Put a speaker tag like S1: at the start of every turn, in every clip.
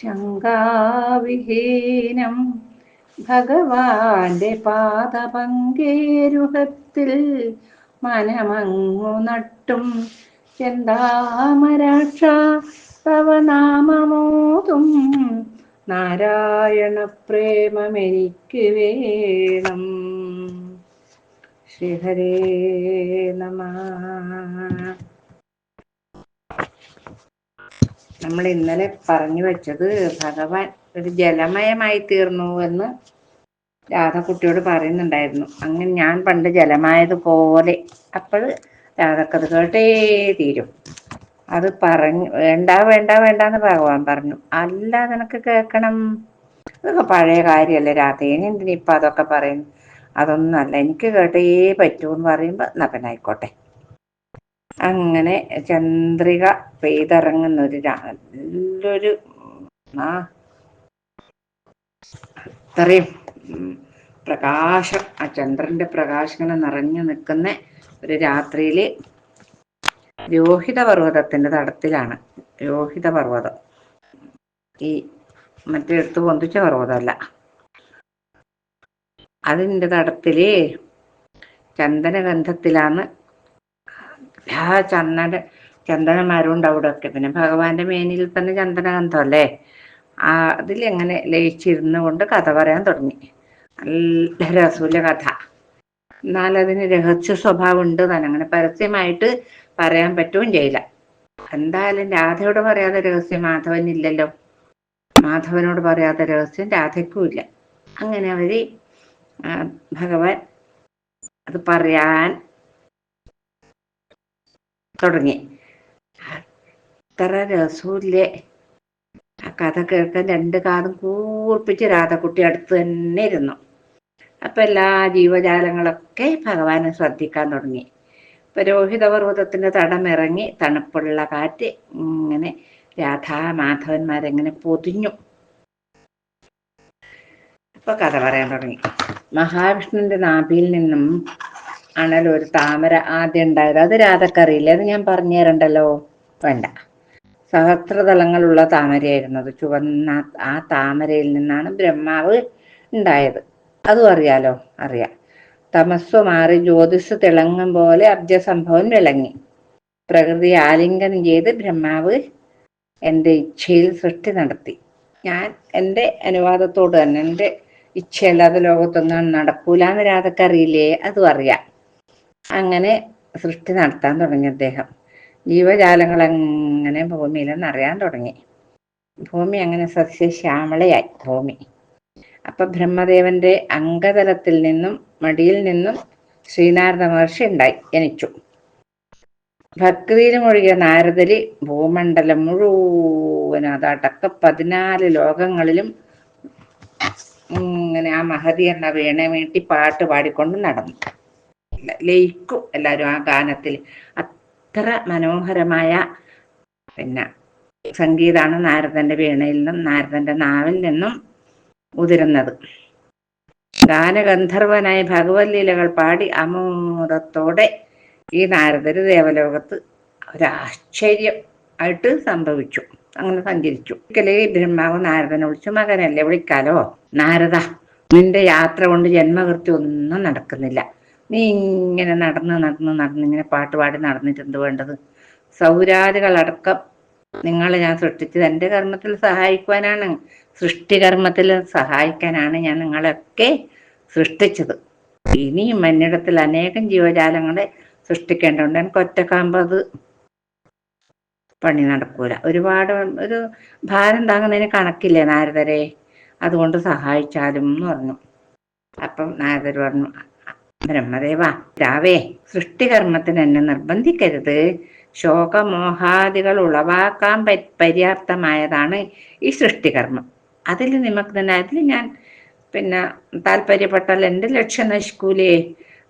S1: ശങ്കാവിഹീനം ഭഗവാന്റെ പാദപങ്കേരുഹത്തിൽ മനമങ്ങു നട്ടും ചെന്താമരാക്ഷ തവ നാമമോതും നാരായണ പ്രേമമെനിക്ക് വേണം. ശ്രീഹരേ നമ. നമ്മൾ ഇന്നലെ പറഞ്ഞു വെച്ചത് ഭഗവാൻ ഒരു ജലമയമായി തീർന്നു എന്ന് രാധക്കുട്ടിയോട് പറയുന്നുണ്ടായിരുന്നു. അങ്ങനെ ഞാൻ പണ്ട് ജലമായതുപോലെ അപ്പോൾ രാധക്കത് കേട്ടേ തീരും. അത് പറഞ്ഞു വേണ്ട വേണ്ട വേണ്ട എന്ന് ഭഗവാൻ പറഞ്ഞു. അല്ല നിനക്ക് കേൾക്കണം. അതൊക്കെ പഴയ കാര്യമല്ലേ? രാധേനെ എന്തിനാ ഇപ്പൊ അതൊക്കെ പറയുന്നു അതൊന്നും അല്ല. എനിക്ക് കേട്ടേ പറ്റൂ എന്ന് പറയുമ്പോ നപ്പനായിക്കോട്ടെ അങ്ങനെ ചന്ദ്രിക പെയ്തിറങ്ങുന്ന ഒരു നല്ലൊരു ആ അത്രയും പ്രകാശം ആ ചന്ദ്രന്റെ പ്രകാശങ്ങനെ നിറഞ്ഞു നിൽക്കുന്ന ഒരു രാത്രിയിൽ രോഹിത പർവതത്തിന്റെ തടത്തിലാണ്. രോഹിത പർവതം ഈ മറ്റെടുത്ത് പൊന്തിച്ച പർവതമല്ല. അതിന്റെ തടത്തിൽ ചന്ദനഗന്ധത്തിലാണ് ആ ചന്ദന ചന്ദനമരമുണ്ട് അവിടെ ഒക്കെ പിന്നെ ഭഗവാന്റെ മേനിൽ തന്നെ ചന്ദനഗന്ധം അല്ലേ? ആ അതിലെങ്ങനെ ലയിച്ചിരുന്നു കൊണ്ട് കഥ പറയാൻ തുടങ്ങി. നല്ല രസൂല കഥ. എന്നാൽ അതിന് രഹസ്യ സ്വഭാവം ഉണ്ട് തന്നെ അങ്ങനെ പരസ്യമായിട്ട് പറയാൻ പറ്റുകയും ചെയ്യില്ല. എന്തായാലും രാധയോട് പറയാതെ രഹസ്യം മാധവനില്ലല്ലോ മാധവനോട് പറയാത്ത രഹസ്യം രാധയ്ക്കും ഇല്ല. അങ്ങനെ അവർ ഭഗവാൻ അത് പറയാൻ തുടങ്ങി. അത്ര രസമില്ലേ? ആ കഥ കേൾക്കാൻ രണ്ട് കാതും കൂർപ്പിച്ച് രാധക്കുട്ടി അടുത്ത് തന്നെ ഇരുന്നു. അപ്പൊ എല്ലാ ജീവജാലങ്ങളൊക്കെ ഭഗവാനെ ശ്രദ്ധിക്കാൻ തുടങ്ങി. ഇപ്പൊ പർവതത്തിന്റെ തടമിറങ്ങി തണുപ്പുള്ള കാറ്റ് ഇങ്ങനെ രാധാ മാധവന്മാരെങ്ങനെ പൊതിഞ്ഞു. അപ്പൊ കഥ പറയാൻ തുടങ്ങി. മഹാവിഷ്ണുവിന്റെ നാഭിയിൽ നിന്നും ആണല്ലോ ഒരു താമര ആദ്യം ഉണ്ടായത്. അത് രാധക്കറിയില്ല? അത് ഞാൻ പറഞ്ഞു തരണ്ടല്ലോ? വേണ്ട. സഹസ്രതലങ്ങളുള്ള താമരയായിരുന്നു അത്. ചുവന്ന ആ താമരയിൽ നിന്നാണ് ബ്രഹ്മാവ് ഉണ്ടായത്. അതും അറിയാലോ? അറിയാം. തമസ്വ മാറി ജ്യോതിസ് തിളങ്ങും പോലെ അബ്ജസംഭവം വിളങ്ങി. പ്രകൃതി ആലിംഗനം ചെയ്ത് ബ്രഹ്മാവ് എന്റെ ഇച്ഛയിൽ സൃഷ്ടി നടത്തി. ഞാൻ എന്റെ അനുവാദത്തോട് തന്നെ എന്റെ ഇച്ഛയല്ലാതെ ലോകത്തൊന്നും നടക്കൂല എന്ന് രാധക്കറിയില്ലേ? അതും അറിയാം. അങ്ങനെ സൃഷ്ടി നടത്താൻ തുടങ്ങി അദ്ദേഹം. ജീവജാലങ്ങൾ അങ്ങനെ ഭൂമിയിൽ നിറയാൻ തുടങ്ങി. ഭൂമി അങ്ങനെ സസ്യശ്യാമളയായി ഭൂമി. അപ്പൊ ബ്രഹ്മദേവന്റെ അംഗതലത്തിൽ നിന്നും മടിയിൽ നിന്നും ശ്രീനാരദ മഹർഷി ഉണ്ടായി ജനിച്ചു. ഭക്തിയിൽ മുഴുകിയ നാരദരി ഭൂമണ്ഡലം മുഴുവൻ അതടക്ക പതിനാല് ലോകങ്ങളിലും ഇങ്ങനെ ആ മഹതി എന്ന വീണ വീട്ടി പാട്ട് പാടിക്കൊണ്ട് നടന്നു. ലയിക്കും എല്ലാവരും ആ ഗാനത്തിൽ അത്ര മനോഹരമായ പിന്നെ സംഗീതമാണ് നാരദന്റെ വീണയിൽ നിന്നും നാരദന്റെ നാവിൽ നിന്നും ഉതിരുന്നത്. ഗാനഗന്ധർവനായ ഭഗവത് ലീലകൾ പാടി അമോദത്തോടെ ഈ നാരദര് ദേവലോകത്ത് ഒരാശ്ചര്യം ആയിട്ട് സംഭവിച്ചു. അങ്ങനെ സഞ്ചരിച്ചു. ഒരിക്കലേ ബ്രഹ്മാവ് നാരദനെ വിളിച്ചു മകനല്ലേ വിളിക്കാലോ? നാരദ നിന്റെ യാത്ര കൊണ്ട് ജന്മകൃത്യം ഒന്നും നടക്കുന്നില്ല. നീ ഇങ്ങനെ നടന്ന് നടന്ന് നടന്ന് ഇങ്ങനെ പാട്ട് പാടി നടന്നിട്ട് എന്ത് വേണ്ടത്? സൗരാദികളടക്കം നിങ്ങളെ ഞാൻ സൃഷ്ടിച്ചത് എന്റെ കർമ്മത്തിൽ സഹായിക്കുവാനാണ്. സൃഷ്ടികർമ്മത്തിൽ സഹായിക്കാനാണ് ഞാൻ നിങ്ങളെയൊക്കെ സൃഷ്ടിച്ചത്. ഇനിയും മന്നിടത്തിൽ അനേകം ജീവജാലങ്ങളെ സൃഷ്ടിക്കേണ്ടതുണ്ട്. എനിക്ക് ഒറ്റക്കാകുമ്പോൾ അത് പണി നടക്കൂല. ഒരുപാട് ഒരു ഭാരം താങ്ങുന്നതിന് കണക്കില്ലേ നാരദരെ? അതുകൊണ്ട് സഹായിച്ചാലും എന്ന് പറഞ്ഞു. അപ്പം നാരദർ പറഞ്ഞു ബ്രഹ്മദേവ രാവേ സൃഷ്ടികർമ്മത്തിന് എന്നെ നിർബന്ധിക്കരുത്. ശോകമോഹാദികൾ ഉളവാക്കാൻ പര്യാപ്തമായതാണ് ഈ സൃഷ്ടികർമ്മം. അതിൽ നിമഗ്നന അതിൽ ഞാൻ പിന്നെ താല്പര്യപ്പെട്ടാൽ എന്റെ ലക്ഷ്യം നശിക്കൂലേ.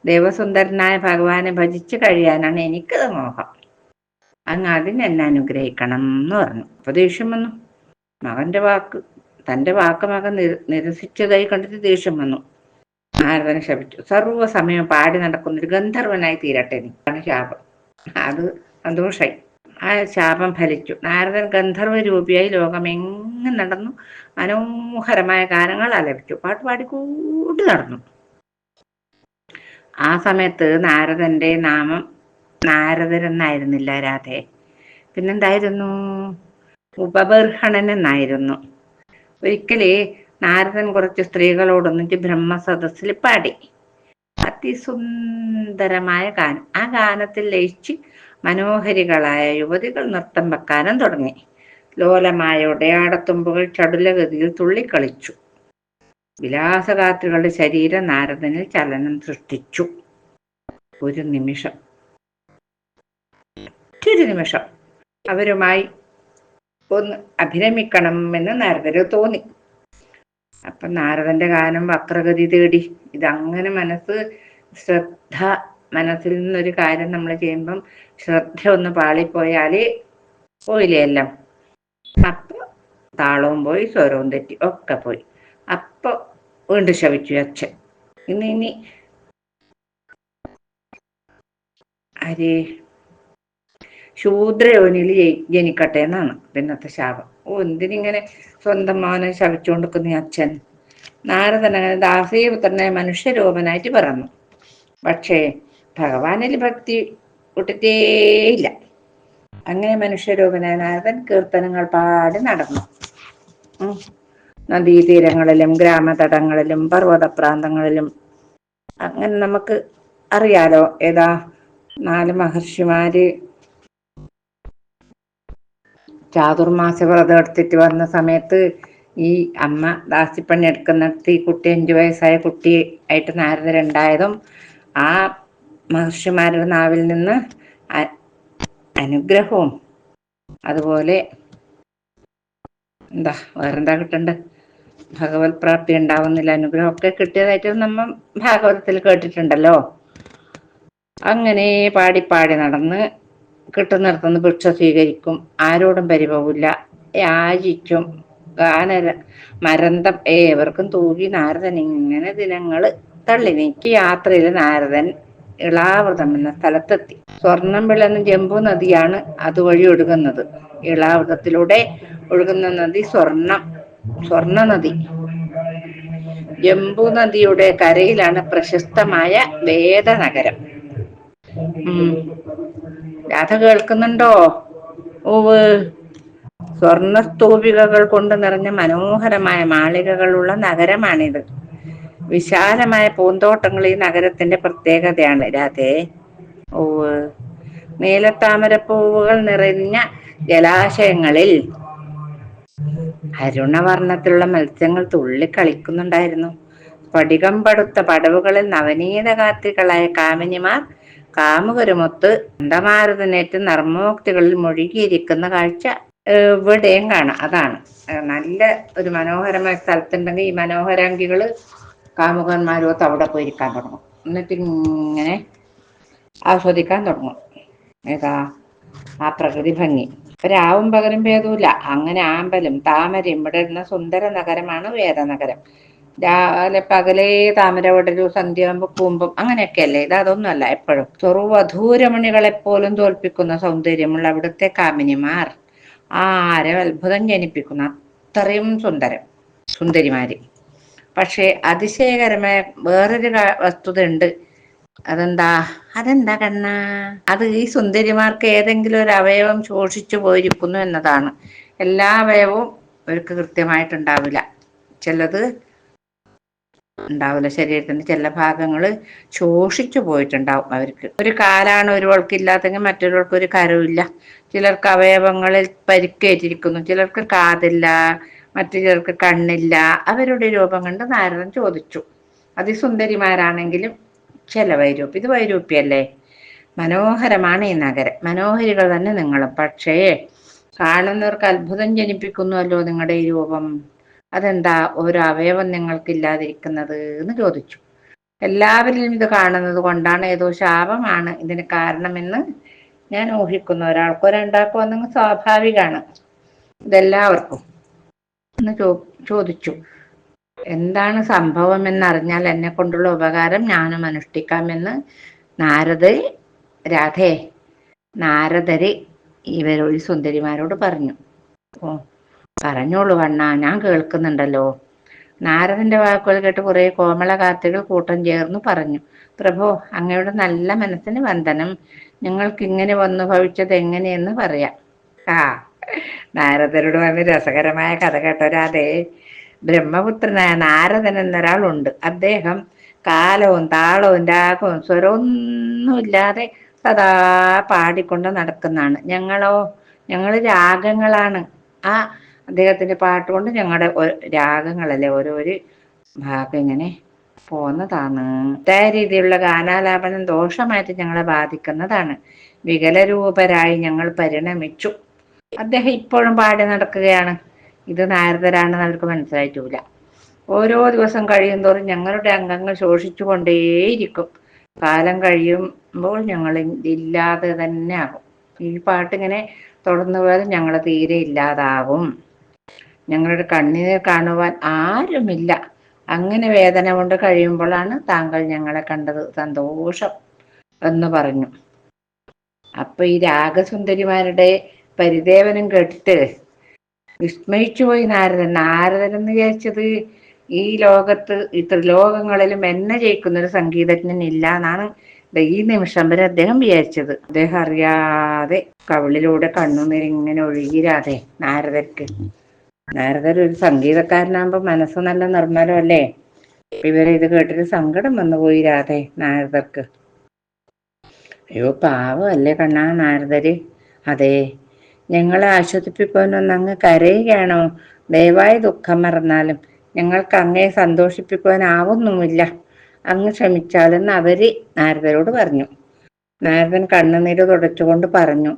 S1: ദേവസുന്ദരനായ ഭഗവാനെ ഭജിച്ചു കഴിയാനാണ് എനിക്ക് മോഹം. അങ്ങ് അതിന് എന്നെ അനുഗ്രഹിക്കണം എന്ന് പറഞ്ഞു. അപ്പൊ ദേഷ്യം വന്നു. മകന്റെ വാക്ക് തന്റെ വാക്ക് മകൻ നിരസിച്ചതായി കണ്ടിട്ട് ദേഷ്യം വന്നു. നാരദനെ ശപിച്ചു. സർവസമയം പാടി നടക്കുന്ന ഒരു ഗന്ധർവനായി തീരട്ടെ നീ. ശാപം. അത് സന്തോഷായി. ആ ശാപം ഫലിച്ചു. നാരദൻ ഗന്ധർവ രൂപിയായി ലോകമെങ്ങും നടന്നു. മനോഹരമായ ഗാനങ്ങൾ ആലപിച്ചു. പാട്ട് പാടിക്കൂട്ടി നടന്നു. ആ സമയത്ത് നാരദന്റെ നാമം നാരദൻ എന്നായിരുന്നില്ല രാധെ. പിന്നെന്തായിരുന്നു? ഉപബർഹണൻ എന്നായിരുന്നു. ഒരിക്കലേ നാരദൻ കുറച്ച് സ്ത്രീകളോടൊന്നിച്ച് ബ്രഹ്മസദസ്സിൽ പാടി. അതിസുന്ദരമായ ഗാനം. ആ ഗാനത്തിൽ ലയിച്ച് മനോഹരികളായ യുവതികൾ നൃത്തം വെക്കാനും തുടങ്ങി. ലോലമായ ഉടയാടത്തുമ്പുകൾ ചടുലഗതിയിൽ തുള്ളിക്കളിച്ചു. വിലാസഗാത്രികളുടെ ശരീരം നാരദനിൽ ചലനം സൃഷ്ടിച്ചു. ഒരു നിമിഷം. ഒറ്റൊരു നിമിഷം. അവരുമായി ഒന്ന് അഭിരമിക്കണം എന്ന് നാരദന് തോന്നി. അപ്പൊ നാരദന്റെ ഗാനം വക്രഗതി തേടി. ഇതങ്ങനെ മനസ്സ് ശ്രദ്ധ മനസ്സിൽ നിന്നൊരു കാര്യം നമ്മൾ ചെയ്യുമ്പം ശ്രദ്ധ ഒന്ന് പാളിപ്പോയാൽ പോയില്ലേ എല്ലാം. അപ്പൊ താളവും പോയി സ്വരവും തെറ്റി ഒക്കെ പോയി. അപ്പൊ വീണ്ടും ശവിച്ചു അച്ഛൻ. ഇന്ന് ഇനി അരേ ശൂദ്രയോനിൽ ജനിക്കട്ടെ എന്നാണ് പിന്നത്തെ ശാപം. ഓ എന്തിനിങ്ങനെ സ്വന്തം മോനെ ശവിച്ചുകൊണ്ടിരിക്കുന്ന അച്ഛൻ? നാരദൻ അങ്ങനെ ദാസീപുത്രനെ മനുഷ്യരൂപനായിട്ട് പറഞ്ഞു പക്ഷേ ഭഗവാനിൽ ഭക്തി വിട്ടിട്ടേയില്ല അങ്ങനെ മനുഷ്യരൂപനായ നാരദൻ കീർത്തനങ്ങൾ പാടി നടന്നു. നദീതീരങ്ങളിലും ഗ്രാമതടങ്ങളിലും പർവത പ്രാന്തങ്ങളിലും അങ്ങനെ നമുക്ക് അറിയാലോ ഏതാ നാല് മഹർഷിമാര് ചാതുർമാസ വ്രതം എടുത്തിട്ട് വന്ന സമയത്ത് ഈ അമ്മ ദാസിപ്പണി എടുക്കുന്ന ഈ കുട്ടി അഞ്ചു വയസ്സായ കുട്ടി ആയിട്ട് നാരദരുണ്ടായതും ആ മഹർഷിമാരുടെ നാവിൽ നിന്ന് അനുഗ്രഹവും അതുപോലെ എന്താ വേറെന്താ കിട്ടണ്ട്? ഭഗവത് പ്രാപ്തി ഉണ്ടാവുന്നില്ല. അനുഗ്രഹമൊക്കെ കിട്ടിയതായിട്ട് നമ്മൾ ഭാഗവതത്തിൽ കേട്ടിട്ടുണ്ടല്ലോ. അങ്ങനെ പാടി പാടി നടന്ന് കിട്ടുന്നിടത്തുനിന്ന് ഭിക്ഷ സ്വീകരിക്കും. ആരോടും പരിഭവില്ല യാചിക്കും. ഗാന മരന്തം ഏവർക്കും തൂകി നാരദൻ ഇങ്ങനെ ദിനങ്ങൾ തള്ളി നീക്കി യാത്രയിൽ നാരദൻ ഇളാവൃതം എന്ന സ്ഥലത്തെത്തി. സ്വർണം വിളന്ന ജമ്പു നദിയാണ് അതുവഴി ഒഴുകുന്നത്. ഇളാവൃതത്തിലൂടെ ഒഴുകുന്ന നദി സ്വർണം സ്വർണ നദി. ജമ്പു നദിയുടെ കരയിലാണ് പ്രശസ്തമായ വേദനഗരം. രാധ കേൾക്കുന്നുണ്ടോ? ഓവ്. സ്വർണസ്തൂപികകൾ കൊണ്ട് നിറഞ്ഞ മനോഹരമായ മാളികകളുള്ള നഗരമാണിത്. വിശാലമായ പൂന്തോട്ടങ്ങൾ ഈ നഗരത്തിന്റെ പ്രത്യേകതയാണ്. രാധേ. ഓവ്. നീലത്താമരപ്പൂവുകൾ നിറഞ്ഞ ജലാശയങ്ങളിൽ അരുണവർണത്തിലുള്ള മത്സ്യങ്ങൾ തുള്ളിക്കളിക്കുന്നുണ്ടായിരുന്നു. സ്ഫടികം പടുത്ത പടവുകളിൽ നവനീത കാർത്തികളായ കാമിനിമാർ കാമുകരുമൊത്ത് അന്തമാരതനേറ്റ് നർമ്മോക്തികളിൽ മുഴുകിയിരിക്കുന്ന കാഴ്ച എവിടെയും കാണാം. അതാണ്. നല്ല ഒരു മനോഹരമായ സ്ഥലത്തുണ്ടെങ്കിൽ ഈ മനോഹരാങ്കികൾ കാമുകന്മാരുമൊത്ത് അവിടെ പോയിരിക്കാൻ തുടങ്ങും. എന്നിട്ട് ഇങ്ങനെ ആസ്വദിക്കാൻ തുടങ്ങും. ഏതാ? ആ പ്രകൃതി ഭംഗി. രാവും പകലും ഭേദമില്ല അങ്ങനെ ആമ്പലും താമരയും ഇവിടെ ഇരുന്ന സുന്ദര നഗരമാണ് വേദനഗരം. രാവിലെ പകലേ താമര വിടലു സന്ധ്യാകുമ്പോ കൂമ്പും അങ്ങനെയൊക്കെയല്ലേ? ഇത് അതൊന്നുമല്ല എപ്പോഴും. ചെറുവധൂരമണികളെപ്പോലും തോൽപ്പിക്കുന്ന സൗന്ദര്യമുള്ള അവിടുത്തെ കാമിനിമാർ ആരെ അത്ഭുതം ജനിപ്പിക്കുന്ന? അത്രയും സുന്ദരം സുന്ദരിമാര്. പക്ഷേ അതിശയകരമായ വേറൊരു വസ്തുത ഉണ്ട് അതെന്താ? അതെന്താ കണ്ണ? അത് ഈ സുന്ദരിമാർക്ക് ഏതെങ്കിലും ഒരു അവയവം ശോഷിച്ചു പോയിരിക്കുന്നു എന്നതാണ്. എല്ലാ അവയവവും അവർക്ക് കൃത്യമായിട്ടുണ്ടാവില്ല. ചിലത് ഉണ്ടാവില്ല ശരീരത്തിന്റെ ചില ഭാഗങ്ങൾ ശോഷിച്ചു പോയിട്ടുണ്ടാവും അവർക്ക്. ഒരു കാലാണ് ഒരുവൾക്ക് ഇല്ലാത്തെങ്കിൽ മറ്റൊരാൾക്ക് ഒരു കരവില്ല ചിലർക്ക് അവയവങ്ങളിൽ പരിക്കേറ്റിരിക്കുന്നു ചിലർക്ക് കാതില്ല മറ്റു ചിലർക്ക് കണ്ണില്ല. അവരുടെ രൂപം കണ്ട് നാരദൻ ചോദിച്ചു. അതിസുന്ദരിമാരാണെങ്കിലും ചില വൈരൂപ്യം. ഇത് വൈരൂപ്യല്ലേ മനോഹരമാണ് ഈ നഗരം. മനോഹരികൾ തന്നെ നിങ്ങളും. പക്ഷേ കാണുന്നവർക്ക് അത്ഭുതം ജനിപ്പിക്കുന്നുവല്ലോ നിങ്ങളുടെ ഈ രൂപം. അതെന്താ ഒരു അവയവം നിങ്ങൾക്കില്ലാതിരിക്കുന്നത് എന്ന് ചോദിച്ചു. എല്ലാവരിലും ഇത് കാണുന്നത് കൊണ്ടാണ് ഏതോ ശാപമാണ് ഇതിന് കാരണമെന്ന് ഞാൻ ഊഹിക്കുന്നു. ഒരാൾക്കോ രണ്ടാൾക്കോ എന്നെങ്കിൽ സ്വാഭാവികമാണ് ഇതെല്ലാവർക്കും എന്ന് ചോ ചോദിച്ചു. എന്താണ് സംഭവം എന്നറിഞ്ഞാൽ എന്നെ കൊണ്ടുള്ള ഉപകാരം ഞാനും അനുഷ്ഠിക്കാമെന്ന് നാരദ രാധേ നാരദര് ഇവരൊരു സുന്ദരിമാരോട് പറഞ്ഞു. ഓ പറഞ്ഞോളൂ വണ്ണ ഞാൻ കേൾക്കുന്നുണ്ടല്ലോ. നാരദന്റെ വാക്കുകൾ കേട്ട് കുറെ കോമള കാത്തുകൾ കൂട്ടം ചേർന്നു പറഞ്ഞു പ്രഭു അങ്ങയുടെ നല്ല മനസ്സിന് വന്ദനം. ഞങ്ങൾക്ക് ഇങ്ങനെ വന്നു ഭവിച്ചത് എങ്ങനെയെന്ന് പറയാം. ആ നാരദരോട് വന്ന് രസകരമായ കഥ കേട്ടൊരാതെ. ബ്രഹ്മപുത്രനായ നാരദൻ എന്നൊരാളുണ്ട്. അദ്ദേഹം കാലവും താളവും രാഗവും സ്വരമൊന്നുമില്ലാതെ സദാ പാടിക്കൊണ്ട് നടക്കുന്നതാണ്. ഞങ്ങളോ ഞങ്ങൾ രാഗങ്ങളാണ്. ആ അദ്ദേഹത്തിന്റെ പാട്ടുകൊണ്ട് ഞങ്ങളുടെ രാഗങ്ങളല്ലേ ഓരോരു ഭാഗം ഇങ്ങനെ പോന്നതാണ്. ഇതായ രീതിയിലുള്ള ഗാനാലാപനം ദോഷമായിട്ട് ഞങ്ങളെ ബാധിക്കുന്നതാണ്. വികലരൂപരായി ഞങ്ങൾ പരിണമിച്ചു. അദ്ദേഹം ഇപ്പോഴും പാടി നടക്കുകയാണ്. ഇത് നാരദരാണെന്ന് അവർക്ക് മനസ്സിലായിട്ടില്ല. ഓരോ ദിവസം കഴിയും തോറും ഞങ്ങളുടെ അംഗങ്ങൾ ശോഷിച്ചു കൊണ്ടേയിരിക്കും കാലം കഴിയുമ്പോൾ ഞങ്ങൾ ഇല്ലാതെ തന്നെ ആകും. ഈ പാട്ടിങ്ങനെ തുടർന്നു പോയാൽ ഞങ്ങൾ തീരെ ഇല്ലാതാകും ഞങ്ങളുടെ കണ്ണീർ കാണുവാൻ ആരുമില്ല. അങ്ങനെ വേദന കൊണ്ട് കഴിയുമ്പോഴാണ് താങ്കൾ ഞങ്ങളെ കണ്ടത്. സന്തോഷം എന്ന് പറഞ്ഞു. അപ്പൊ ഈ രാഗസുന്ദരിമാരുടെ പരിദേവനം കേട്ടിട്ട് വിസ്മയിച്ചു പോയി നാരദൻ. നാരദൻ എന്ന് വിചാരിച്ചത് ഈ ലോകത്ത് ഈ ത്രിലോകങ്ങളിലും എന്നെ ജയിക്കുന്ന ഒരു സംഗീതജ്ഞൻ ഇല്ല എന്നാണ് ഈ നിമിഷം വരെ അദ്ദേഹം വിചാരിച്ചത്. അദ്ദേഹം അറിയാതെ കവിളിലൂടെ കണ്ണുനീരിങ്ങനെ ഒഴുകിരാതെ നാരദർക്ക്. നാരദർ ഒരു സംഗീതക്കാരനാകുമ്പോ മനസ്സ് നല്ല നിർമ്മലമല്ലേ? ഇവരെ ഇത് കേട്ടിട്ട് സങ്കടം വന്നു പോയി രാധെ നാരദർക്ക്. അയ്യോ പാവമല്ലേ കണ്ണാ നാരദര്. അതെ ഞങ്ങളെ ആശ്വസിപ്പിക്കുവാനൊന്ന് അങ്ങ് കരയുകയാണോ? ദയവായി ദുഃഖം മറന്നാലും ഞങ്ങൾക്ക് അങ്ങയെ സന്തോഷിപ്പിക്കുവാനാവുന്നുമില്ല അങ്ങ് ക്ഷമിച്ചാലെന്ന് അവർ നാരദരോട് പറഞ്ഞു. നാരദൻ കണ്ണുനീര് തുടച്ചുകൊണ്ട് പറഞ്ഞു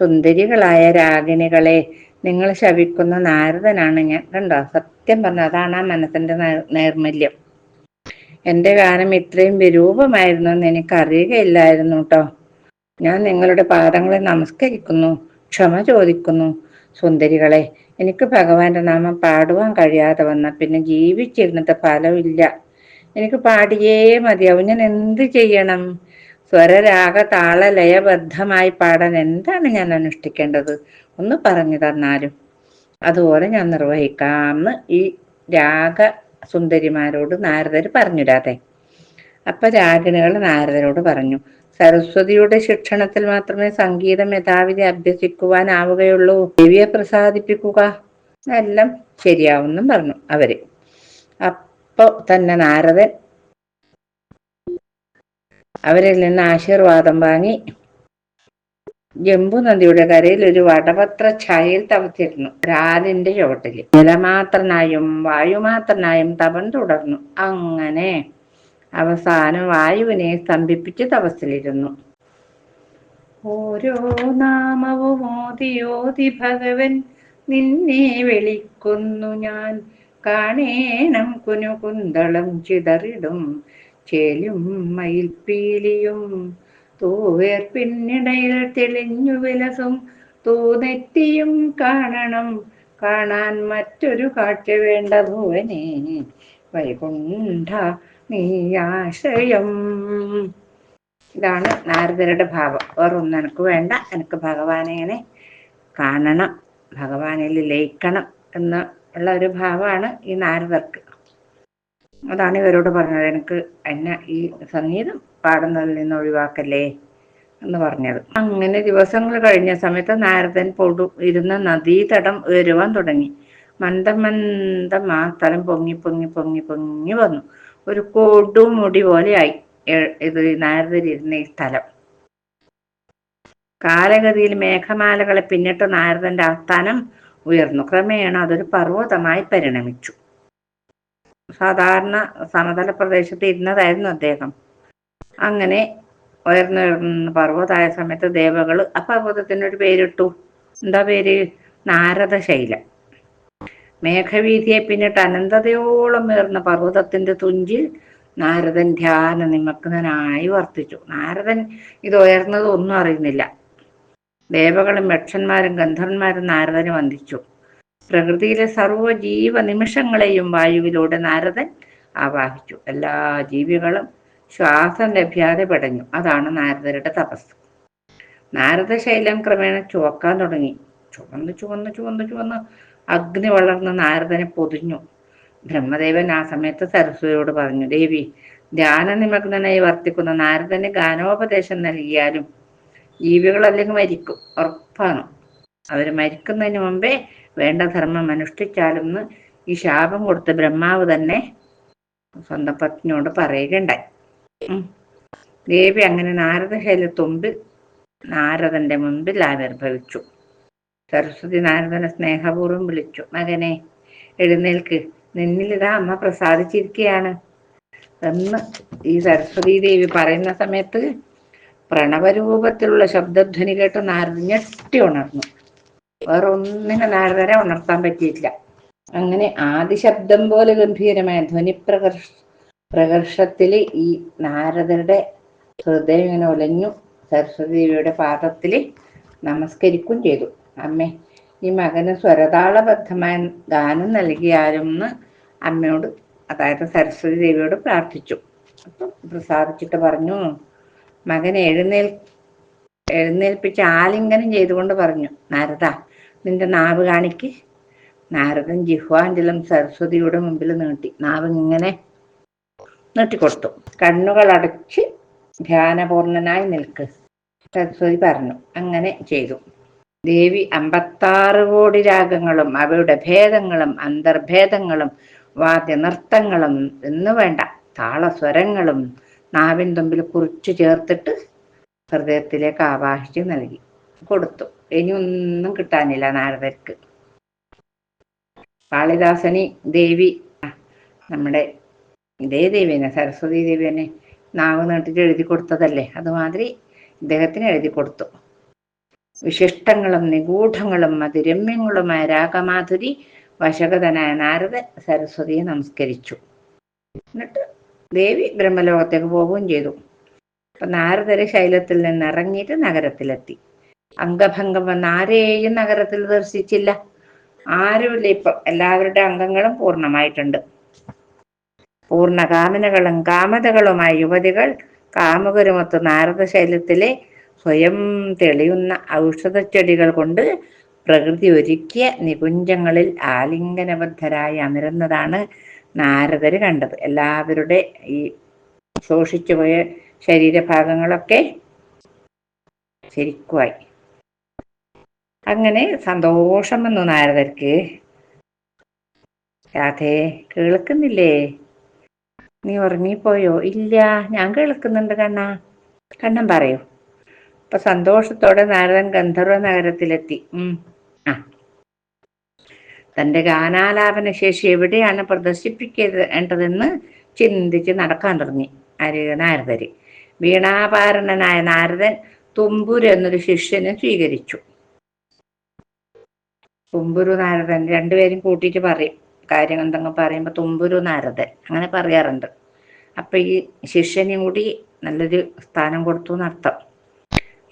S1: സുന്ദരികളായ രാഗിണികളെ നിങ്ങൾ ശവിക്കുന്ന നാരദനാണ് ഞാൻ. കണ്ടോ? സത്യം പറഞ്ഞു അതാണ് ആ മനസ്സിന്റെ നൈർമല്യം. എന്റെ ഗാനം ഇത്രയും വിരൂപമായിരുന്നു എന്ന് അറിയുകയില്ലായിരുന്നു കേട്ടോ. ഞാൻ നിങ്ങളുടെ പാദങ്ങളെ നമസ്കരിക്കുന്നു ക്ഷമ ചോദിക്കുന്നു. സുന്ദരികളെ എനിക്ക് ഭഗവാന്റെ നാമം പാടുവാൻ കഴിയാതെ വന്ന പിന്നെ ജീവിച്ചിരുന്നിട്ട് ഫലമില്ല. എനിക്ക് പാടിയേ മതിയാവും. ഞാൻ എന്ത് ചെയ്യണം? സ്വരരാഗ താള ലയബദ്ധമായി പാടാൻ എന്താണ് ഞാൻ അനുഷ്ഠിക്കേണ്ടത്? ഒന്ന് പറഞ്ഞു തന്നാലും. അതുപോലെ ഞാൻ നിർവഹിക്കാമെന്ന് ഈ രാഗ സുന്ദരിമാരോട് നാരദർ പറഞ്ഞിടാതെ അപ്പൊ രാഗിണികൾ നാരദരോട് പറഞ്ഞു സരസ്വതിയുടെ ശിക്ഷണത്തിൽ മാത്രമേ സംഗീതം യഥാവിധി അഭ്യസിക്കുവാനാവുകയുള്ളൂ. ദേവിയെ പ്രസാദിപ്പിക്കുക. എല്ലാം ശരിയാവുന്നും പറഞ്ഞു അവർ. അപ്പൊ തന്നെ നാരദൻ അവരിൽ നിന്ന് ആശീർവാദം വാങ്ങി ജമ്പു നദിയുടെ കരയിൽ ഒരു വടപത്ര ഛായയിൽ തവത്തിരുന്നു. രാലിന്റെ ചുവട്ടിൽ ജലമാത്രനായും വായുമാത്രനായും തപൻ തുടർന്നു അങ്ങനെ അവസാനം വായുവിനെ സ്തംഭിപ്പിച്ച് തപസ്സിലിരുന്നു. ഓരോ നാമവും ഓതിയോതി ഭഗവൻ നിന്നെ വിളിക്കുന്നു ഞാൻ. കാണേണം കുനുകുന്തളം ചിതറിടും. ചേലും മയിൽപ്പീലിയും തൂവേർ പിന്നിടയിൽ തെളിഞ്ഞു വിലസും തൂനെറ്റിയും കാണണം. കാണാൻ മറ്റൊരു കാഴ്ച വേണ്ട ഭുവനെ. വൈകുണ്ഠ നീ ആശ്രയം. ഇതാണ് നാരദരുടെ ഭാവം. വേറൊന്നും എനിക്ക് വേണ്ട. എനിക്ക് ഭഗവാനെ ഇങ്ങനെ കാണണം. ഭഗവാനിൽ ലയിക്കണം എന്ന് ഉള്ള ഒരു ഭാവമാണ് ഈ നാരദർക്ക്. അതാണ് ഇവരോട് പറഞ്ഞത്. എനിക്ക് എന്നെ ഈ സംഗീതം പാടുന്നതിൽ നിന്ന് ഒഴിവാക്കല്ലേ എന്ന് പറഞ്ഞത്. അങ്ങനെ ദിവസങ്ങൾ കഴിഞ്ഞ സമയത്ത് നാരദൻ പൊടു ഇരുന്ന നദീതടം ഉയരുവാൻ തുടങ്ങി. മന്ദം മന്ദം ആ സ്ഥലം പൊങ്ങി പൊങ്ങി പൊങ്ങി പൊങ്ങി വന്നു. ഒരു കൊടുമുടി പോലെയായി ഇത് നാരദരിരുന്ന ഈ സ്ഥലം. കാലഗതിയിൽ മേഘമാലകളെ പിന്നിട്ട് നാരദന്റെ ആസ്ഥാനം ഉയർന്നു. ക്രമേണ അതൊരു പർവതമായി പരിണമിച്ചു. സാധാരണ സമതല പ്രദേശത്ത് ഇരുന്നതായിരുന്നു അദ്ദേഹം. അങ്ങനെ ഉയർന്നുയർന്ന പർവതമായ സമയത്ത് ദേവകൾ ആ പർവതത്തിനൊരു പേരിട്ടു. എന്താ പേര്? നാരദശൈല. മേഘവീതിയെ പിന്നിട്ട് അനന്തതയോളം ഉയർന്ന പർവതത്തിന്റെ തുഞ്ചിൽ നാരദൻ ധ്യാന നിമഗ്നനായി വർത്തിച്ചു. നാരദൻ ഇത് ഉയർന്നത് ഒന്നും അറിയുന്നില്ല. ദേവകളും യക്ഷന്മാരും ഗന്ധർവന്മാരും നാരദനെ വന്ദിച്ചു. പ്രകൃതിയിലെ സർവ ജീവ നിമിഷങ്ങളെയും വായുവിലൂടെ നാരദൻ ആവാഹിച്ചു. എല്ലാ ജീവികളും ശ്വാസം ലഭ്യാതെ പടഞ്ഞു. അതാണ് നാരദരുടെ തപസ്. നാരദശൈലം ക്രമേണ ചുവക്കാൻ തുടങ്ങി. ചുവന്ന് ചുവന്ന് ചുവന്ന് ചുവന്ന് അഗ്നി വളർന്ന് നാരദനെ പൊതിഞ്ഞു. ബ്രഹ്മദേവൻ ആ സമയത്ത് സരസ്വതിയോട് പറഞ്ഞു ദേവി ധ്യാന നിമഗ്നനായി വർത്തിക്കുന്ന നാരദന് ഗാനോപദേശം നൽകിയാലും ജീവികളല്ലെങ്കിൽ മരിക്കും. ഉറപ്പാണ്. അവർ മരിക്കുന്നതിന് മുമ്പേ വേണ്ട ധർമ്മം അനുഷ്ഠിച്ചാലും ഈ ശാപം കൊടുത്ത ബ്രഹ്മാവ് തന്നെ സ്വന്തം പത്നിയോട് പറയുകയുണ്ടായി. ദേവി അങ്ങനെ നാരദശൈലത്തുമ്പിൽ നാരദന്റെ മുൻപിൽ ആവിർഭവിച്ചു. സരസ്വതി നാരദനെ സ്നേഹപൂർവം വിളിച്ചു മകനെ എഴുന്നേൽക്ക്. നിന്നിലിതാ അമ്മ പ്രസാദിച്ചിരിക്കുകയാണ് എന്ന് ഈ സരസ്വതി ദേവി പറയുന്ന സമയത്ത് പ്രണവരൂപത്തിലുള്ള ശബ്ദധ്വനി കേട്ട് നാരദ ഞെട്ടി ഉണർന്നു. വേറെ ഒന്നിനെ നാരദരെ ഉണർത്താൻ പറ്റിയിട്ടില്ല. അങ്ങനെ ആദ്യ ശബ്ദം പോലെ ഗംഭീരമായ ധ്വനി പ്രകർഷ പ്രകർഷത്തിൽ ഈ നാരദരുടെ ഹൃദയം ഇങ്ങനെ ഒലഞ്ഞു സരസ്വതിയുടെ പാദത്തിൽ നമസ്കരിക്കും ചെയ്തു. അമ്മേ ഈ മകന് സ്വരതാളബദ്ധമായ ഗാനം നൽകിയാലും അമ്മയോട് അതായത് സരസ്വതി ദേവിയോട് പ്രാർത്ഥിച്ചു. അപ്പം പ്രസാദിച്ചിട്ട് പറഞ്ഞു മകൻ എഴുന്നേൽ എഴുന്നേൽപ്പിച്ച് ആലിംഗനം ചെയ്തുകൊണ്ട് പറഞ്ഞു നാരദ നിന്റെ നാവ് കാണിക്ക്. നാരദൻ ജിഹ്വാന്റെലും സരസ്വതിയുടെ മുമ്പിൽ നീട്ടി. നാവ് ഇങ്ങനെ നീട്ടിക്കൊടുത്തു. കണ്ണുകൾ അടച്ച് ധ്യാനപൂർണനായി നിൽക്ക്. സരസ്വതി പറഞ്ഞു. അങ്ങനെ ചെയ്തു. ദേവി അമ്പത്താറ് കോടി രാഗങ്ങളും അവയുടെ ഭേദങ്ങളും അന്തർഭേദങ്ങളും വാദ്യ വാദ്യനൃത്തങ്ങളും എന്ന് വേണ്ട താളസ്വരങ്ങളും നാവിൻ തുമ്പിൽ കുറിച്ചു ചേർത്തിട്ട് ഹൃദയത്തിലേക്ക് ആവാഹിച്ച് നൽകി. കൊടുത്തു. ഇനി ഒന്നും കിട്ടാനില്ല നാരദർക്ക് കാളിദാസനി ദേവി നമ്മുടെ ഇതേ ദേവിനെ സരസ്വതി ദേവിനെ നാവ് നീട്ടിട്ട് എഴുതി കൊടുത്തതല്ലേ? അതുമാതിരി ഇദ്ദേഹത്തിന് എഴുതി കൊടുത്തു. വിശിഷ്ടങ്ങളും നിഗൂഢങ്ങളും അതിരമ്യങ്ങളുമായ രാഗമാധുരി വശകതനായ നാരദ സരസ്വതിയെ നമസ്കരിച്ചു. എന്നിട്ട് ദേവി ബ്രഹ്മലോകത്തേക്ക് പോവുകയും ചെയ്തു. അപ്പൊ നാരദര് ശൈലത്തിൽ നിന്ന് ഇറങ്ങിയിട്ട് നഗരത്തിലെത്തി. അംഗഭംഗം വന്ന ആരെയും നഗരത്തിൽ ദർശിച്ചില്ല ആരുമില്ല ഇപ്പൊ. എല്ലാവരുടെ അംഗങ്ങളും പൂർണമായിട്ടുണ്ട്. പൂർണകാമനകളും കാമതകളുമായ യുവതികൾ കാമുകരുമൊത്ത് നാരദശൈലത്തിലെ സ്വയം തെളിയുന്ന ഔഷധച്ചെടികൾ കൊണ്ട് പ്രകൃതി ഒരുക്കിയ നികുഞ്ചങ്ങളിൽ ആലിംഗനബദ്ധരായി അമരുന്നതാണ് നാരദര് കണ്ടത്. എല്ലാവരുടെ ഈ ശോഷിച്ചുപോയ ശരീരഭാഗങ്ങളൊക്കെ ശരിക്കുമായി. അങ്ങനെ സന്തോഷം വന്നു നാരദർക്ക്. രാധേ കേൾക്കുന്നില്ലേ? നീ ഉറങ്ങിപ്പോയോ? ഇല്ല ഞാൻ കേൾക്കുന്നുണ്ട് കണ്ണ. കണ്ണൻ പറയൂ. അപ്പൊ സന്തോഷത്തോടെ നാരദൻ ഗന്ധർവ നഗരത്തിലെത്തി. ഉം ആ. തന്റെ ഗാനാലാപന ശേഷി എവിടെയാണ് പ്രദർശിപ്പിക്കേണ്ടതെന്ന് ചിന്തിച്ച് നടക്കാൻ തുടങ്ങി. ആര്? നാരദര്. വീണാപാരണനായ നാരദൻ തുമ്പുര എന്നൊരു ശിഷ്യനെ സ്വീകരിച്ചു. തുമ്പുരു നാരദൻ രണ്ടുപേരും കൂട്ടിയിട്ട് പറയും. കാര്യം എന്തെങ്കിലും പറയുമ്പോൾ തുമ്പുരു നാരദൻ അങ്ങനെ പറയാറുണ്ട്. അപ്പൊ ഈ ശിഷ്യനും കൂടി നല്ലൊരു സ്ഥാനം കൊടുത്തു എന്നർത്ഥം.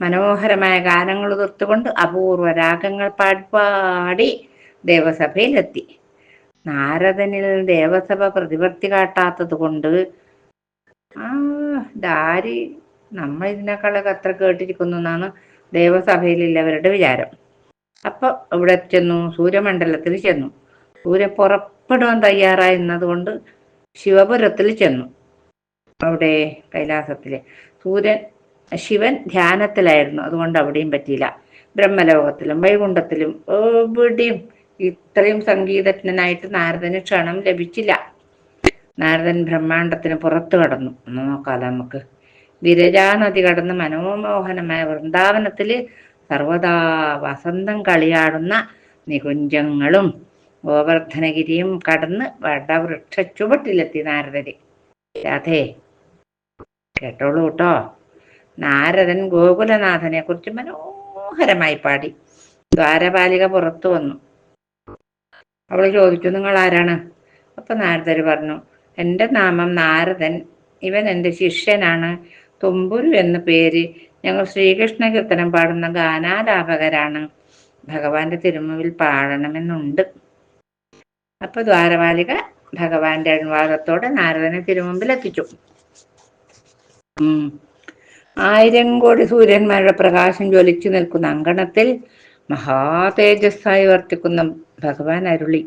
S1: മനോഹരമായ ഗാനങ്ങൾ തീർത്തുകൊണ്ട് അപൂർവ രാഗങ്ങൾ പാടി ദേവസഭയിലെത്തി. നാരദനിൽ ദേവസഭ പ്രതിപത്തി കാട്ടാത്തത് കൊണ്ട് ആ ദാരി നമ്മൾ ഇതിനേക്കാളൊക്കെ അത്ര കേട്ടിരിക്കുന്നു എന്നാണ് ദേവസഭയിലുള്ളവരുടെ വിചാരം. അപ്പൊ ഇവിടെ ചെന്നു സൂര്യമണ്ഡലത്തിൽ ചെന്നു. സൂര്യ പുറപ്പെടുവാൻ തയ്യാറായിരുന്നത് കൊണ്ട് ശിവപുരത്തിൽ ചെന്നു. അവിടെ കൈലാസത്തിലെ സൂര്യൻ ശിവൻ ധ്യാനത്തിലായിരുന്നു. അതുകൊണ്ട് അവിടെയും പറ്റിയില്ല. ബ്രഹ്മലോകത്തിലും വൈകുണ്ഠത്തിലും എവിടെയും ഇത്രയും സംഗീതജ്ഞനായിട്ട് നാരദന് ക്ഷണം ലഭിച്ചില്ല. നാരദൻ ബ്രഹ്മാണ്ടത്തിന് പുറത്തു കടന്നു. ഒന്ന് നോക്കാതെ നമുക്ക്. വിരജാ നദി കടന്ന് മനോമോഹനമായ വൃന്ദാവനത്തിൽ സർവദാ വസന്തം കളിയാടുന്ന നികുഞ്ചങ്ങളും ഗോവർദ്ധനഗിരിയും കടന്ന് വടവൃക്ഷ ചുവട്ടിലെത്തി നാരദര്. രാധേ കേട്ടോളൂ കേട്ടോ. നാരദൻ ഗോകുലനാഥനെ കുറിച്ച് മനോഹരമായി പാടി. ദ്വാരപാലിക പുറത്തു വന്നു. അവൾ ചോദിച്ചു നിങ്ങൾ ആരാണ് അപ്പൊ നാരദർ പറഞ്ഞു എന്റെ നാമം നാരദൻ. ഇവൻ എന്റെ ശിഷ്യനാണ്. തുമ്പുരു എന്ന പേര് ഞങ്ങൾ ശ്രീകൃഷ്ണ കീർത്തനം പാടുന്ന ഗാനാലാപകരാണ്. ഭഗവാന്റെ തിരുമുവിൽ പാടണമെന്നുണ്ട്. അപ്പൊ ദ്വാരപാലിക ഭഗവാന്റെ അനുവാദത്തോടെ നാരദനെ തിരുമുമ്പിൽ എത്തിച്ചു. ആയിരം കോടി സൂര്യന്മാരുടെ പ്രകാശം ജ്വലിച്ചു നിൽക്കുന്ന അങ്കണത്തിൽ മഹാതേജസ്സായി വർത്തിക്കുന്ന ഭഗവാൻ അരുളി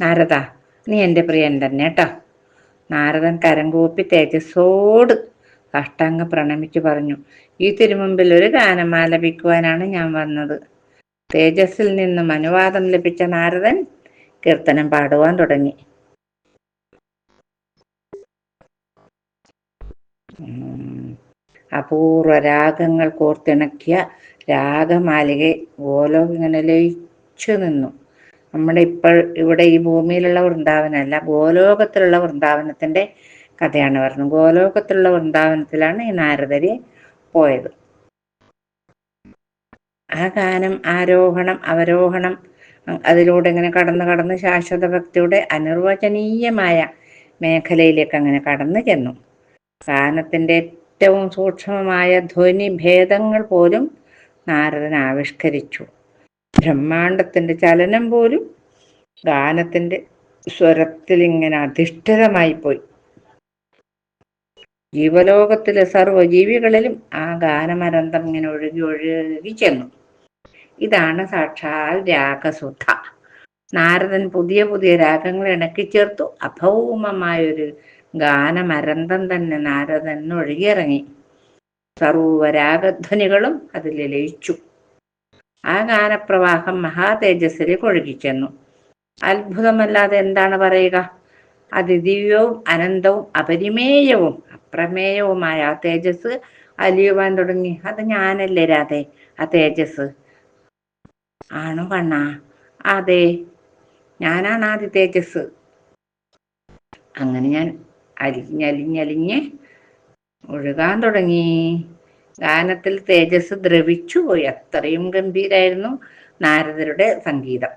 S1: നാരദ നീ എന്റെ പ്രിയൻ തന്നെ കേട്ടോ നാരദൻ കരംകൂപ്പി തേജസ്സോട് അഷ്ടാംഗ പ്രണമിച്ചു പറഞ്ഞു. ഈ തിരുമുമ്പിൽ ഒരു ഗാനം ആലപിക്കുവാനാണ് ഞാൻ വന്നത്. തേജസ്സിൽ നിന്നും അനുവാദം ലഭിച്ച നാരദൻ കീർത്തനം പാടുവാൻ തുടങ്ങി. അപൂർവ രാഗങ്ങൾ കോർത്തിണക്കിയ രാഗമാലിക ഗോലോകം ഇങ്ങനെ ലയിച്ചു നിന്നു. നമ്മുടെ ഇപ്പോൾ ഇവിടെ ഈ ഭൂമിയിലുള്ള വൃന്ദാവനല്ല ഗോലോകത്തിലുള്ള വൃന്ദാവനത്തിന്റെ കഥയാണ് പറഞ്ഞത്. ഗോലോകത്തിലുള്ള വൃന്ദാവനത്തിലാണ് ഈ നാരദരി പോയത്. ആ ഗാനം ആരോഹണം അവരോഹണം അതിലൂടെ ഇങ്ങനെ കടന്ന് കടന്ന് ശാശ്വത ഭക്തിയുടെ അനിർവചനീയമായ മേഖലയിലേക്ക് അങ്ങനെ കടന്നു ചെന്നു. ഗാനത്തിന്റെ ഏറ്റവും സൂക്ഷ്മമായ ധ്വനി ഭേദങ്ങൾ പോലും നാരദൻ ആവിഷ്കരിച്ചു. ബ്രഹ്മാണ്ടത്തിന്റെ ചലനം പോലും ഗാനത്തിന്റെ സ്വരത്തിൽ ഇങ്ങനെ അധിഷ്ഠിതമായി പോയി. ജീവലോകത്തിലെ സർവജീവികളിലും ആ ഗാനമരന്തം ഇങ്ങനെ ഒഴുകി ഒഴുകി ചെന്നു. ഇതാണ് സാക്ഷാൽ രാഗസുധ നാരദൻ പുതിയ പുതിയ രാഗങ്ങൾ ഇണക്കിച്ചേർത്തു അഭൗമമായൊരു ഗാനമരന്തം തന്നെ നാരദൻ ഒഴുകിയിറങ്ങി. സർവരാഗധ്വനികളും അതിൽ ലയിച്ചു. ആ ഗാനപ്രവാഹം മഹാതേജസ്സിലേക്ക് ഒഴുകിച്ചെന്നു അത്ഭുതമല്ലാതെ എന്താണ് പറയുക? അതിദിവ്യവും അനന്തവും അപരിമേയവും അപ്രമേയവുമായ ആ തേജസ് അലിയുവാൻ തുടങ്ങി. അത് ഞാനല്ലേ രാധേ ആ തേജസ്. ആണോ കണ്ണാ? അതെ ഞാനാണ് ആദ്യ തേജസ്. അങ്ങനെ ഞാൻ അലിഞ്ഞലിഞ്ഞലിഞ്ഞ് ഒഴുകാൻ തുടങ്ങി. ഗാനത്തിൽ തേജസ് ദ്രവിച്ചു പോയി. അത്രയും ഗംഭീരായിരുന്നു നാരദരുടെ സംഗീതം.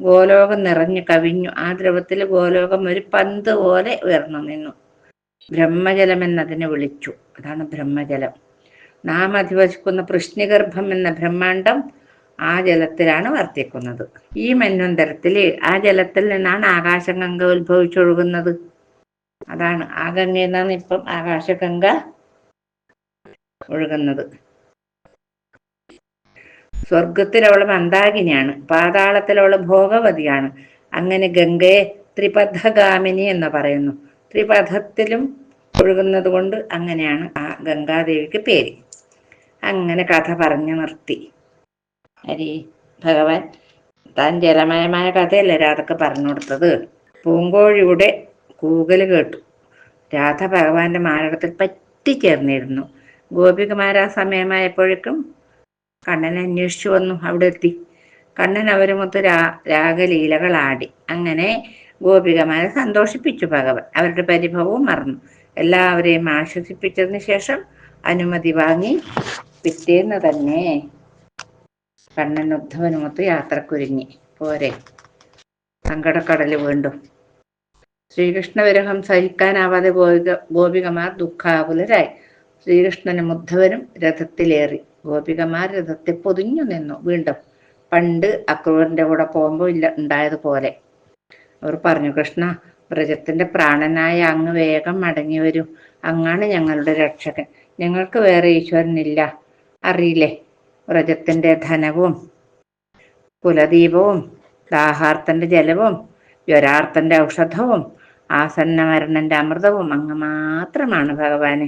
S1: ഗോലോകം നിറഞ്ഞു കവിഞ്ഞു. ആ ദ്രവത്തിൽ ഗോലോകം ഒരു പന്ത് പോലെ ഉയർന്നു നിന്നു. ബ്രഹ്മജലം എന്നതിനെ വിളിച്ചു. അതാണ് ബ്രഹ്മജലം. നാം അധിവസിക്കുന്ന പൃഷ്ണിഗർഭം എന്ന ബ്രഹ്മാണ്ടം ആ ജലത്തിലാണ് വർത്തിക്കുന്നത്. ഈ മന്വന്തരത്തിൽ ആ ജലത്തിൽ നിന്നാണ് ആകാശഗംഗ ഉത്ഭവിച്ചൊഴുകുന്നത്. അതാണ് ആ ഗംഗയിൽ നിന്നാണ് ഇപ്പം ആകാശഗംഗ ഒഴുകുന്നത്. സ്വർഗത്തിൽ അവൾ മന്ദാകിനിയാണ് പാതാളത്തിൽ അവൾ ഭോഗവതിയാണ്. അങ്ങനെ ഗംഗയെ ത്രിപഥഗാമിനി എന്ന് പറയുന്നു. ത്രിപഥത്തിലും ഒഴുകുന്നത് കൊണ്ട് അങ്ങനെയാണ് ആ ഗംഗാദേവിക്ക് പേര്. അങ്ങനെ കഥ പറഞ്ഞു നിർത്തി. ഹരി ഭഗവാൻ താൻ ജലമയമായ കഥയല്ലേ രാധക്ക് പറഞ്ഞു കൊടുത്തത്? പൂങ്കോഴിയുടെ കൂകൽ കേട്ടു. രാധ ഭഗവാന്റെ മാരകത്തിൽ പറ്റിച്ചേർന്നിരുന്നു. ഗോപികുമാര സമയമായപ്പോഴേക്കും കണ്ണനെ അന്വേഷിച്ചു വന്നു അവിടെ എത്തി കണ്ണൻ അവരുമൊത്ത് രാ രാഗലീലകളാടി. അങ്ങനെ ഗോപികമാരെ സന്തോഷിപ്പിച്ചു ഭഗവൻ. അവരുടെ പരിഭവവും മറന്നു. എല്ലാവരെയും ആശ്വസിപ്പിച്ചതിന് ശേഷം അനുമതി വാങ്ങി പിറ്റേന്ന് തന്നെ കണ്ണൻ ഉദ്ധവനുമൊത്ത് യാത്രക്കുരുങ്ങി. പോരെ. സങ്കടക്കടൽ വീണ്ടും. ശ്രീകൃഷ്ണ വിരഹം സഹിക്കാനാവാതെ ഗോപിക ഗോപികമാർ ദുഃഖാകുലരായി. ശ്രീകൃഷ്ണനും ഉദ്ധവനും രഥത്തിലേറി. ഗോപികമാർ രഥത്തെ പൊതിഞ്ഞു നിന്നു വീണ്ടും. പണ്ട് അക്രൂരന്റെ കൂടെ പോകുമ്പോൾ ഇല്ല ഉണ്ടായതുപോലെ അവർ പറഞ്ഞു കൃഷ്ണ വ്രജത്തിന്റെ പ്രാണനായ അങ്ങ് വേഗം മടങ്ങി വരൂ. അങ്ങാണ് ഞങ്ങളുടെ രക്ഷകൻ. ഞങ്ങൾക്ക് വേറെ ഈശ്വരനില്ല. അറിയില്ലേ? വ്രജത്തിന്റെ ധനവും കുലദീപവും ദാഹാർത്തന്റെ ജലവും ജ്വരാർത്തന്റെ ഔഷധവും ആസന്ന മരണന്റെ അമൃതവും അങ്ങ് മാത്രമാണ് ഭഗവാന്.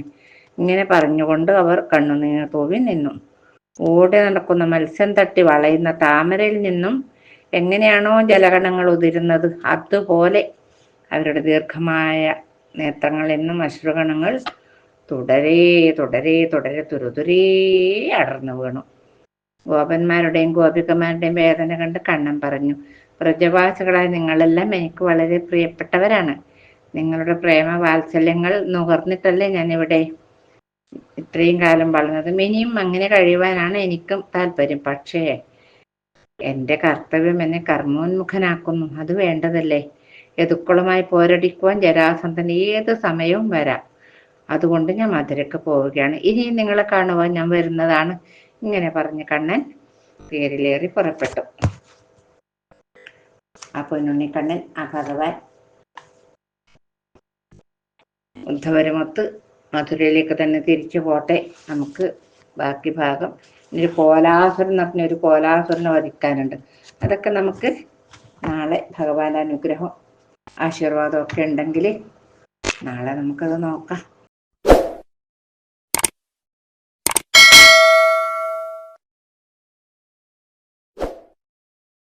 S1: ഇങ്ങനെ പറഞ്ഞുകൊണ്ട് അവർ കണ്ണുനീർ തൂവി നിന്നു. ഓടി നടക്കുന്ന മത്സ്യം തട്ടി വളയുന്ന താമരയിൽ നിന്നും എങ്ങനെയാണോ ജലഗണങ്ങൾ ഉതിരുന്നത് അതുപോലെ അവരുടെ ദീർഘമായ നേത്രങ്ങളിൽ നിന്നും അശ്രുഗണങ്ങൾ തുടരെ തുടരെ തുടരെ തുരുതുരേ അടർന്നു വീണു. ഗോപന്മാരുടെയും ഗോപികമാരുടെയും വേദന കണ്ട് കണ്ണം പറഞ്ഞു. വ്രജവാസികളായ നിങ്ങളെല്ലാം എനിക്ക് വളരെ പ്രിയപ്പെട്ടവരാണ്. നിങ്ങളുടെ പ്രേമ വാത്സല്യങ്ങൾ നുകർന്നിട്ടല്ലേ ഞാനിവിടെ ഇത്രയും കാലം വളർന്നത്. ഇനിയും അങ്ങനെ കഴിയുവാനാണ് എനിക്കും താല്പര്യം. പക്ഷേ എന്റെ കർത്തവ്യം എന്നെ കർമ്മോന്മുഖനാക്കുന്നു. അത് വേണ്ടതല്ലേ? എതുക്കുളമായി പോരടിക്കുവാൻ ജരാസന്ധൻ ഏത് സമയവും വരാം. അതുകൊണ്ട് ഞാൻ മധുരക്ക് പോവുകയാണ്. ഇനി നിങ്ങളെ കാണുവാൻ ഞാൻ വരുന്നതാണ്. ഇങ്ങനെ പറഞ്ഞ് കണ്ണൻ തേരിലേറി പുറപ്പെട്ടു. ആ പൊന്നുണ്ണിക്കണ്ണൻ ആ ഭഗവാൻ ഉദ്ധവരുമൊത്ത് മധുരയിലേക്ക് തന്നെ തിരിച്ചു പോട്ടെ. നമുക്ക് ബാക്കി ഭാഗം ഒരു കോലാസുരൻ എന്ന് പറഞ്ഞ ഒരു കോലാസുരനെ വധിക്കാനുണ്ട്. അതൊക്കെ നമുക്ക് നാളെ ഭഗവാന്റെ അനുഗ്രഹം ആശീർവാദമൊക്കെ ഉണ്ടെങ്കിൽ നാളെ നമുക്കത് നോക്കാം.